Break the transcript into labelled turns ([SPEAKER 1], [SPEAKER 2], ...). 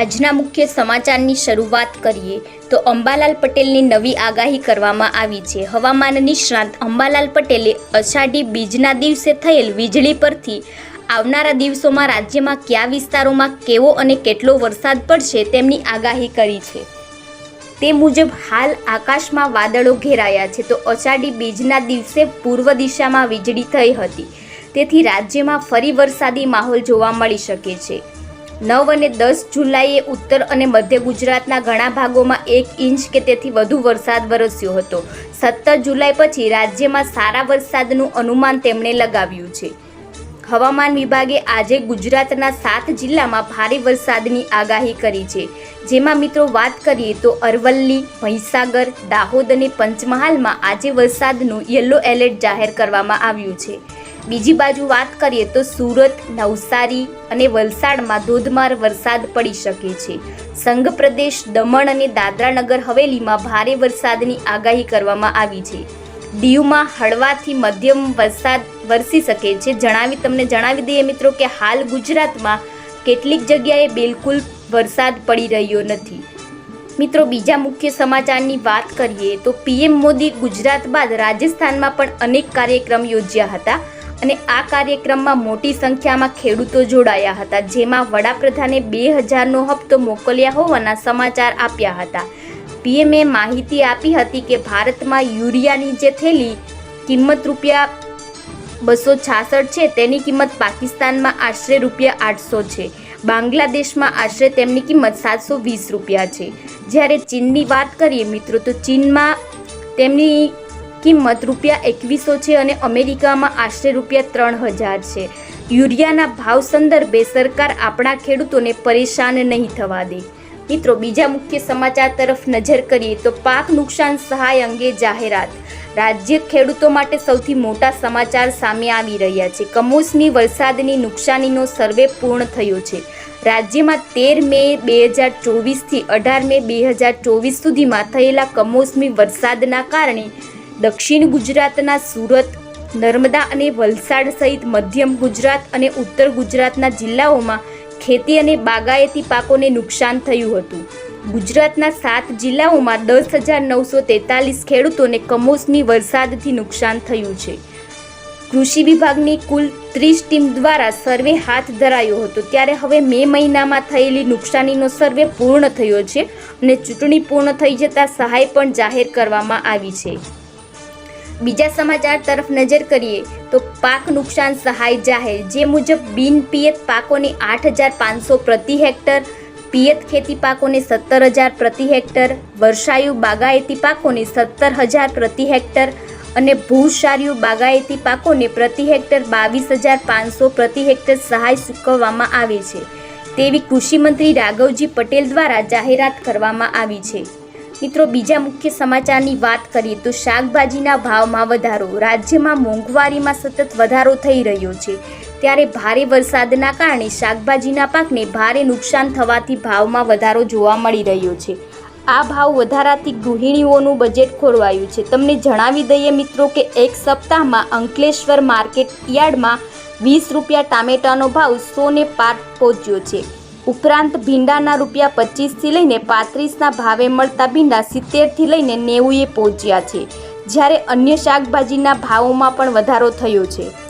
[SPEAKER 1] આજના મુખ્ય સમાચારની શરૂઆત કરીએ તો અંબાલાલ પટેલની નવી આગાહી કરવામાં આવી છે. હવામાન નિષ્ણાંત અંબાલાલ પટેલે અષાઢી બીજના દિવસે થયેલ વીજળી પરથી આવનારા દિવસોમાં રાજ્યમાં કયા વિસ્તારોમાં કેવો અને કેટલો વરસાદ પડશે તેમની આગાહી કરી છે. તે મુજબ હાલ આકાશમાં વાદળો ઘેરાયા છે તો અષાઢી બીજના દિવસે પૂર્વ દિશામાં વીજળી થઈ હતી. તેથી રાજ્યમાં ફરી વરસાદી માહોલ જોવા મળી શકે છે. નવ અને દસ જુલાઈએ ઉત્તર અને મધ્ય ગુજરાતના ઘણા ભાગોમાં એક ઇંચ કે તેથી વધુ વરસાદ વરસ્યો હતો. સત્તર જુલાઈ પછી રાજ્યમાં સારા વરસાદનું અનુમાન તેમણે લગાવ્યું છે. હવામાન વિભાગે આજે ગુજરાતના સાત જિલ્લામાં ભારે વરસાદની આગાહી કરી છે. જેમાં મિત્રો વાત કરીએ તો અરવલ્લી, મહીસાગર, દાહોદ અને પંચમહાલમાં આજે વરસાદનું યલો એલર્ટ જાહેર કરવામાં આવ્યું છે. બીજી બાજુ વાત કરીએ તો સુરત, નવસારી અને વલસાડમાં ધોધમાર વરસાદ પડી શકે છે. સંઘ પ્રદેશ દમણ અને દાદરા નગર હવેલીમાં ભારે વરસાદની આગાહી કરવામાં આવી છે. દીવમાં હળવાથી મધ્યમ વરસાદ વરસી શકે છે. જણાવી તમને જણાવી દઈએ મિત્રો કે હાલ ગુજરાતમાં કેટલીક જગ્યાએ બિલકુલ વરસાદ પડી રહ્યો નથી. મિત્રો બીજા મુખ્ય સમાચારની વાત કરીએ તો પીએમ મોદી ગુજરાત બાદ રાજસ્થાનમાં પણ અનેક કાર્યક્રમ યોજ્યા હતા. અને આ કાર્યક્રમમાં મોટી સંખ્યામાં ખેડૂતો જોડાયા હતા, જેમાં વડાપ્રધાને બે હજારનો હપ્તો મોકલ્યા હોવાના સમાચાર આપ્યા હતા. પીએમએ માહિતી આપી હતી કે ભારતમાં યુરિયાની જે થેલી કિંમત રૂપિયા બસો છાસઠ છે, તેની કિંમત પાકિસ્તાનમાં આશરે રૂપિયા આઠસો છે. બાંગ્લાદેશમાં આશરે તેમની કિંમત સાતસો વીસ રૂપિયા છે. જ્યારે ચીનની વાત કરીએ મિત્રો, તો ચીનમાં તેમની કિંમત રૂપિયા એકવીસો છે અને અમેરિકામાં આશરે રૂપિયા ત્રણ હજાર છે. યુરિયાના ભાવ સંદર્ભે સરકાર આપણા ખેડૂતોને પરેશાન નહીં થવા દે. મિત્રો, બીજા મુખ્ય સમાચાર તરફ નજર કરીએ તો પાક નુકસાન સહાય અંગે જાહેરાત. રાજ્ય ખેડૂતો માટે સૌથી મોટા સમાચાર સામે આવી રહ્યા છે. કમોસમી વરસાદની નુકસાનીનો સર્વે પૂર્ણ થયો છે. રાજ્યમાં તેર મે બે હજાર ચોવીસથી અઢાર મે બે હજાર ચોવીસ સુધીમાં થયેલા કમોસમી વરસાદના કારણે દક્ષિણ ગુજરાતના સુરત, નર્મદા અને વલસાડ સહિત મધ્યમ ગુજરાત અને ઉત્તર ગુજરાતના જિલ્લાઓમાં ખેતી અને બાગાયતી પાકોને નુકસાન થયું હતું. ગુજરાતના સાત જિલ્લાઓમાં દસ હજાર નવસો તેતાલીસ ખેડૂતોને કમોસમી વરસાદથી નુકસાન થયું છે. કૃષિ વિભાગની કુલ ત્રીસ ટીમ દ્વારા સર્વે હાથ ધરાયો હતો. ત્યારે હવે મે મહિનામાં થયેલી નુકસાનીનો સર્વે પૂર્ણ થયો છે અને ચૂંટણી પૂર્ણ થઈ જતાં સહાય પણ જાહેર કરવામાં આવી છે. બીજા સમાચાર તરફ નજર કરીએ તો પાક નુકસાન સહાય જાહેર, જે મુજબ બિન પિયત પાકોને આઠ હજાર પાંચસો પ્રતિ હેક્ટર, પિયત ખેતી પાકોને સત્તર હજાર પ્રતિ હેક્ટર, વર્ષાયુ બાગાયતી પાકોને સત્તર હજાર પ્રતિ હેક્ટર અને ભૂસાર્યુ બાગાયતી પાકોને પ્રતિ હેક્ટર બાવીસ હજાર પાંચસો પ્રતિ હેક્ટર સહાય ચૂકવવામાં આવે છે. તેવી કૃષિમંત્રી રાઘવજી પટેલ દ્વારા જાહેરાત કરવામાં આવી છે. મિત્રો, બીજા મુખ્ય સમાચારની વાત કરીએ તો શાકભાજીના ભાવમાં વધારો. રાજ્યમાં મોંઘવારીમાં સતત વધારો થઈ રહ્યો છે. ત્યારે ભારે વરસાદના કારણે શાકભાજીના પાકને ભારે નુકસાન થવાથી ભાવમાં વધારો જોવા મળી રહ્યો છે. આ ભાવ વધારાથી ગૃહિણીઓનું બજેટ ખોરવાયું છે. તમને જણાવી દઈએ મિત્રો કે એક સપ્તાહમાં અંકલેશ્વર માર્કેટ યાર્ડમાં વીસ રૂપિયા ટામેટાનો ભાવ સોને પાર પહોંચ્યો છે. ઉપરાંત ભીંડાના રૂપિયા પચીસથી લઈને પાંત્રીસના ભાવે મળતા ભીંડા સિત્તેરથી લઈને નેવુંએ પહોંચ્યા છે. જ્યારે અન્ય શાકભાજીના ભાવોમાં પણ વધારો થયો છે.